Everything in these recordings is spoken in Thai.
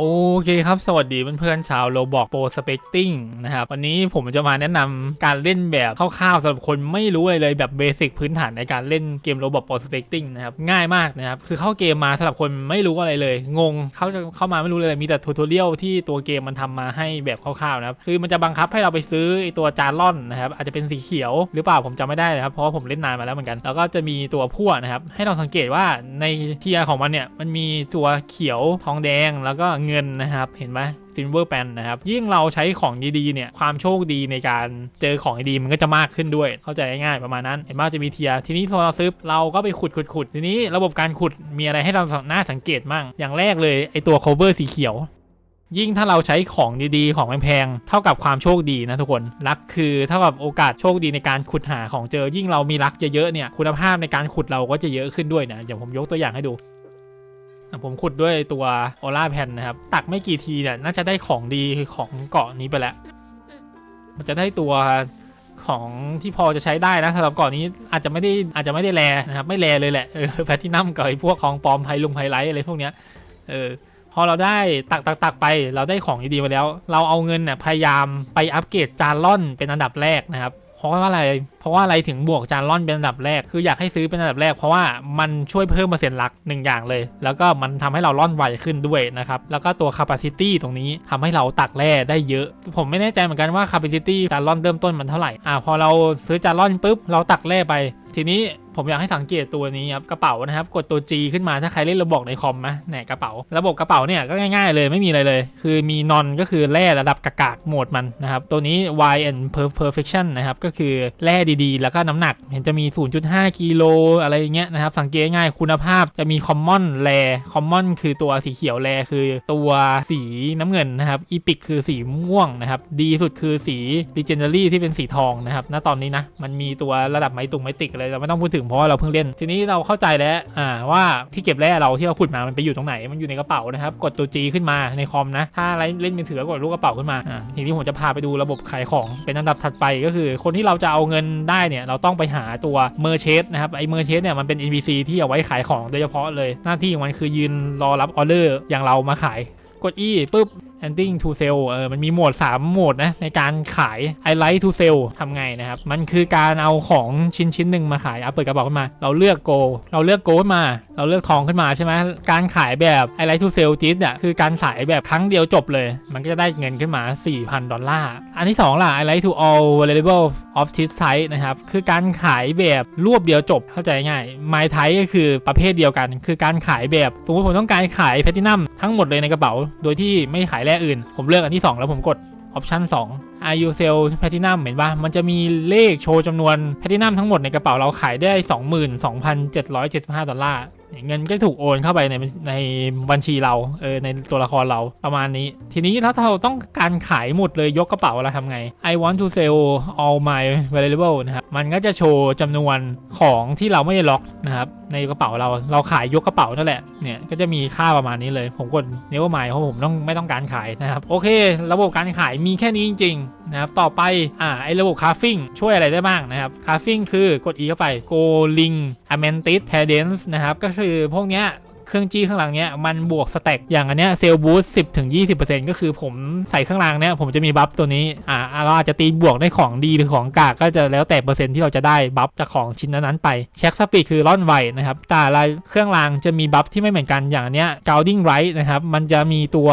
โอเคครับ สวัสดีเพื่อนๆชาวโรบอกโปรสเปกติ้งนะครับ วันนี้ผมจะมาแนะนำการเล่นแบบคร่าวๆสำหรับคนไม่รู้อะไรเลยแบบเบสิกพื้นฐานในการเล่นเกมโรบอกโปรสเปกติ้งนะครับ ง่ายมากนะครับ คือเข้าเกมมาสำหรับคนไม่รู้อะไรเลย งงเขาจะเข้ามาไม่รู้เลยมีแต่ทูตอเรียลที่ตัวเกมมันทำมาให้แบบคร่าวๆนะครับ คือมันจะบังคับให้เราไปซื้อไอตัวจานล่อนนะครับ อาจจะเป็นสีเขียวหรือเปล่าผมจำไม่ได้นะครับ เพราะผมเล่นนานมาแล้วเหมือนกัน แล้วก็จะมีตัวพั่วนะครับ ให้เราสังเกตว่าในเทียร์ของมันเนี่ยมันมีตัวเขียวทองแดงแล้วก็เงินนะครับ เห็นไหมซิลเวอร์แปนนะครับยิ่งเราใช้ของดีๆเนี่ยความโชคดีในการเจอของดีมันก็จะมากขึ้นด้วย เข้าใจง่ายๆประมาณนั้นเห็นไหมจะมีเทียทีนี้พอเราซื้อเราก็ไปขุดขุดขุดทีนี้ระบบการขุดมีอะไรให้เราหน่าสังเกตมั่ง อย่างแรกเลยไอตัว cover สีเขียวยิ่งถ้าเราใช้ของดีๆ ของแพงๆ เท่ากับความโชคดีนะทุกคนลักคือเท่ากับโอกาสโชคดีในการขุดหาของเจอ ยิ่งเรามีลักเยอะๆเนี่ย คุณภาพในการขุดเราก็จะเยอะขึ้นด้วยนะ อย่างผมยกตัวอย่างให้ดู ผมขุดด้วยตัวโอล่าแพนนะครับ ตักไม่กี่ทีเนี่ยน่าจะได้ของดีของเกาะนี้ไปแล้ว มันจะได้ตัวของที่พอจะใช้ได้นะสำหรับเกาะนี้อาจจะไม่ได้อาจจะไม่ได้แรนะครับ ไม่แรเลยแหละเออแพทินัมกับไอ้พวกของปลอมไพลุงไพไลท์อะไรพวกเนี้ยเออพอเราได้ตักตักตักไปเราได้ของดีๆมาแล้ว เราเอาเงินเนี่ยพยายามไปอัปเกรดจานล่อนเป็นอันดับแรกนะครับ เพราะว่าอะไร เพราะว่าอะไรถึงบวกจานล่อนเป็นอันดับแรก คืออยากให้ซื้อเป็นอันดับแรก เพราะว่ามันช่วยเพิ่มเปอร์เซ็นต์หลักหนึ่งอย่างเลย แล้วก็มันทำให้เราล่อนไวขึ้นด้วยนะครับ แล้วก็ตัว capacity ตรงนี้ทำให้เราตักแร่ได้เยอะ ผมไม่แน่ใจเหมือนกันว่า capacity จานล่อนเริ่มต้นมันเท่าไหร่ อ่าพอเราซื้อจานล่อนปุ๊บเราตักแร่ไป ทีนี้ ผมอยากให้สังเกตตัวนี้ครับกระเป๋านะครับกดตัว G ขึ้นมาถ้าใครเล่นระบบในคอมนะเนี่ยกระเป๋า ระบบกระเป๋าเนี่ยก็ง่ายๆเลยไม่มีอะไรเลย คือมีนอนก็คือแร่ระดับกากๆโหมดมันนะครับตัวนี้ Y and perfection นะครับก็คือแร่ดีๆ แล้วก็น้ำหนัก เห็นจะมี 0.5กิโลอะไรอย่างเงี้ยนะครับสังเกตง่ายคุณภาพจะมี common แร่ common คือตัวสีเขียวแร่คือตัวสีน้ำเงินนะครับ epic คือสีม่วงนะครับดีสุดคือสี legendary ที่เป็นสีทองนะครับณตอนนี้นะมันมีตัวระดับไม้ตุงไม้ติกอะไรเราไม่ต้องพูดถึงเพราะว่าเราเพิ่งเล่น ทีนี้เราเข้าใจแล้วอ่าว่าที่เก็บแร่เราที่เราขุดมามันไปอยู่ตรงไหน มันอยู่ในกระเป๋านะครับ กดตัว G ขึ้นมาในคอมนะ ถ้าอะไรเล่นมือถือก็กดลูกกระเป๋าขึ้นมาอ่าทีนี้ผมจะพาไปดูระบบขายของเป็นอันดับถัดไปก็คือ คนที่เราจะเอาเงินได้เนี่ยเราต้องไปหาตัวเมอร์เชสนะครับไอ้เมอร์เชสเนี่ยมันเป็น NPC ที่เอาไว้ขายของโดยเฉพาะเลย หน้าที่ของมันคือยืนรอรับออเดอร์อย่างเรามาขายกด E ปุ๊บ ending to sell เออมันมีโหมด 3 โหมดนะ ในการขาย I like to sell ทำไงนะครับ มันคือการเอาของชิ้นชิ้นหนึ่งมาขายเอาเปิดกระเป๋าขึ้นมา เราเลือก go เราเลือก go ขึ้นมา เราเลือกทองขึ้นมาใช่ไหมการขายแบบ I like to sell จิตอะคือการขายแบบครั้งเดียวจบเลย มันก็จะได้เงินขึ้นมา 4,000 ดอลลาร์ อันที่2ล่ะ I like to all valuable of this type นะครับ คือการขายแบบรวบเดียวจบเข้าใจง่าย My type ก็คือประเภทเดียวกัน คือการขายแบบสมมติผมต้องการขายแพทินัมทั้งหมดเลยในกระเป๋า โดยที่ไม่ขายแร่อื่น ผมเลือกอันที่ 2 แล้วผมกดออปชั่น2 Are you sell platinum เห็นปะมันจะมีเลขโชว์จำนวน platinum ทั้งหมดในกระเป๋าเราขายได้ 22,775 ดอลลาร์ เงินก็ถูกโอนเข้าไปในในบัญชีเราเออในตัวละครเราประมาณนี้ ทีนี้ถ้าเราต้องการขายหมดเลยยกกระเป๋าเราทำไง I want to sell all my valuable นะครับมันก็จะโชว์จำนวนของที่เราไม่ได้ล็อกนะครับในกระเป๋าเราเราขายยกกระเป๋านั่นแหละเนี่ยก็จะมีค่าประมาณนี้เลย ผมกด never mind เพราะผมต้องไม่ต้องการขายนะครับโอเค ระบบการขายมีแค่นี้จริงๆนะครับต่อไปอ่าไอ้ระบบคาฟิ n งช่วยอะไรได้บ้างนะครับคาฟิ n งคือกด E เข้าไป go link amentis cadence นะครับก็คือพวกเนี้ยเครื่องจี้ข้างหลังเนี้ยมันบวกสแต็กอย่างอันเนี้ยเซลบูสสิบถึงยี่สิบเปอร์เซ็นต์ก็คือผมใส่ข้างล่างเนี้ยผมจะมีบัฟตัวนี้อ่าเราอาจจะตีบวกได้ของดีหรือของกากก็จะแล้วแต่เปอร์เซ็นต์ที่เราจะได้บัฟจากของชิ้นนั้นๆไปเช็คสปีดคือร่อนไวนะครับแต่ละเครื่องรางจะมีบัฟที่ไม่เหมือนกันอย่างอันเนี้ย Goulding Right นะครับมันจะมีตัว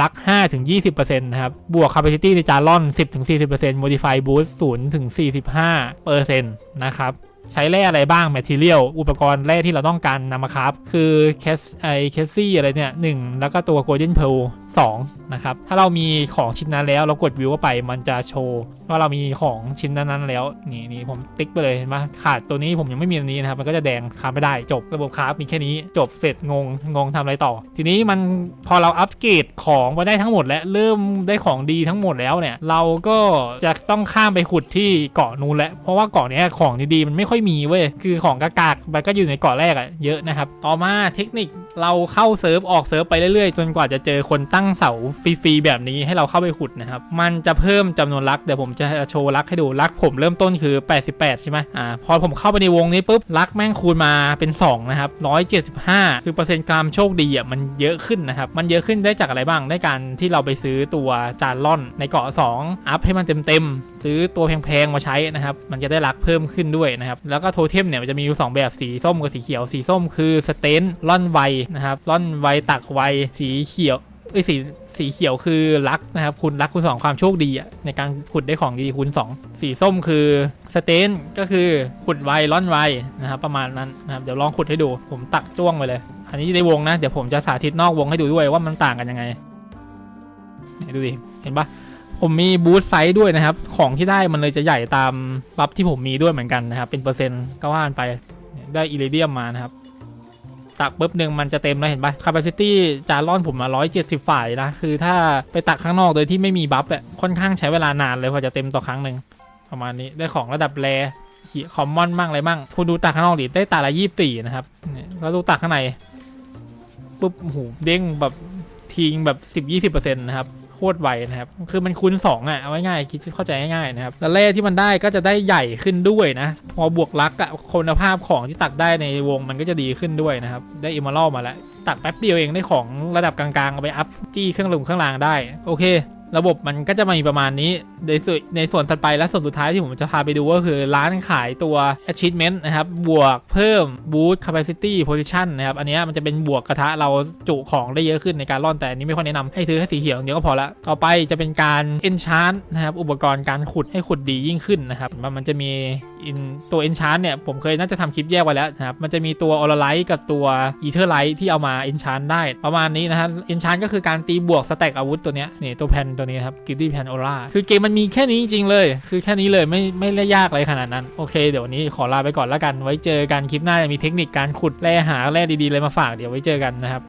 ลัก5ถึง20%นะครับ บวก capacity ในจานล่อน 10ถึง40% modify boost 0ถึง45%นะครับ ใช้แร่อะไรบ้าง material อุปกรณ์แร่ที่เราต้องการนำมาครับ คือแคสไอแคสซี่อะไรเนี่ยหนึ่งแล้วก็ตัว golden pearl 2นะครับ ถ้าเรามีของชิ้นนั้นแล้วเรากดวิวเข้าไปมันจะโชว์ว่าเรามีของชิ้นนั้นๆแล้ว นี่นี่ผมติ๊กไปเลยเห็นไหมขาดตัวนี้ผมยังไม่มีอันนี้นะครับมันก็จะแดงค้าไม่ได้จบระบบคราฟมีแค่นี้จบเสร็จงงงงทำอะไรต่อ ทีนี้มันพอเราอัปเกรดของมาได้ทั้งหมดและเริ่มได้ของดีทั้งหมดแล้วเนี่ย เราก็จะต้องข้ามไปขุดที่เกาะนู้นแล้วเพราะว่าเกาะนี้ของดีๆมันไม่ค่อยอยมีเว้ย คือของกากากมันก็อยู่ในเกาะแรกอะเยอะนะครับ ต่อมาเทคนิคเราเข้าเซิร์ฟออกเซิร์ฟไปเรื่อยๆ จนกว่าจะเจอคนตั้งเสาฟรีๆแบบนี้ให้เราเข้าไปขุดนะครับ มันจะเพิ่มจำนวนลัก เดี๋ยวผมจะโชว์ลักให้ดูลักผมเริ่มต้นคือ 88 ใช่ไหมอ่า พอผมเข้าไปในวงนี้ปุ๊บลักแม่งคูณมาเป็น 2 นะครับ 175 คือเปอร์เซ็นต์การโชคดีอะมันเยอะขึ้นนะครับ มันเยอะขึ้นได้จากอะไรบ้าง ได้การที่เราไปซื้อตัวจานล่อนในเกาะ 2 อัพให้มันเต็มๆ ซื้อตัวแพงๆมาใช้นะครับ มันจะได้ลักเพิ่มขึ้นด้วยนะครับ แล้วก็โทเทมเนี่ยมันจะมีอยู่ 2 แบบสีส้มกับสีเขียว สีส้มคือสเตนล่อนไวนะครับล่อนไวตักไวสีเขียวเอ้ยสีสีเขียวคือลักนะครับคุณลักคุณสองความโชคดีอะในการขุดได้ของดีคูณ2 สีส้มคือสเตนก็คือขุดไวล่อนไวนะครับประมาณนั้นนะครับเดี๋ยวลองขุดให้ดูผมตักจ้วงไปเลย อันนี้ในวงนะ เดี๋ยวผมจะสาธิตนอกวงให้ดูด้วยว่ามันต่างกันยังไงดูดิเห็นปะ ผมมีบูทไซส์ด้วยนะครับ ของที่ได้มันเลยจะใหญ่ตามบัฟที่ผมมีด้วยเหมือนกันนะครับ เป็นเปอร์เซ็นต์ก็ว่านไปได้อิเรเดียมมานะครับ ตักปุ๊บหนึ่งมันจะเต็มแล้วเห็นปะ capacity จาร่อนผมมา 170 ฝ่ายนะ คือถ้าไปตักข้างนอกโดยที่ไม่มีบัฟเนี่ยค่อนข้างใช้เวลานานเลยกว่าจะเต็มต่อครั้งหนึ่งประมาณนี้ได้ของระดับแรคอมมอนมั่งอะไรมั่งคุณดูตักข้างนอกดิได้ตาละ24นะครับแล้วดูตักข้างในปุ๊บโหเด้งแบบทิ้งแบบ10-20%นะครับ โคตรไวนะครับ คือมันคูณ2อะเอาง่ายๆคิดเข้าใจง่ายๆนะครับ แล้วแร่ที่มันได้ก็จะได้ใหญ่ขึ้นด้วยนะ พอบวกลักอะคุณภาพของที่ตักได้ในวงมันก็จะดีขึ้นด้วยนะครับ ได้อิมมอลมาแล้ว ตักแป๊บเดียวเองได้ของระดับกลางๆเอาไปอัพจี้เครื่องลงเครื่องรางได้ โอเค ระบบมันก็จะมีประมาณนี้ ในส่วนในส่วนถัดไปและส่วนสุดท้ายที่ผมจะพาไปดูก็คือร้านขายตัว achievement นะครับ บวกเพิ่ม boost capacity position นะครับ อันนี้มันจะเป็นบวกกระทะเราจุของได้เยอะขึ้นในการร่อนแต่อันนี้ไม่ค่อยแนะนำให้ซื้อแค่สีเขียวองเดียวก็พอละ ต่อไปจะเป็นการ enchant นะครับ อุปกรณ์การขุดให้ขุดดียิ่งขึ้นนะครับ มันจะมีตัว enchant เนี่ยผมเคยน่าจะทำคลิปแยกไว้แล้วนะครับ มันจะมีตัว o r a l i t e กับตัว ether light ที่เอามา enchant ได้ประมาณนี้นะครับ enchant ก็คือการตีบวกสแต็กอาวุธตัวเนี้ยนี่ตัวแผ่นตัวนี้ครับ guilty pan aura คือเกมมันมีแค่นี้จริงเลย คือแค่นี้เลยไม่ไม่ได้ยากอะไรขนาดนั้น โอเคเดี๋ยววันนี้ขอลาไปก่อนแล้วกัน ไว้เจอกันคลิปหน้าจะมีเทคนิคการขุดแร่หาแร่ดีๆเลยมาฝากเดี๋ยวไว้เจอกันนะครับ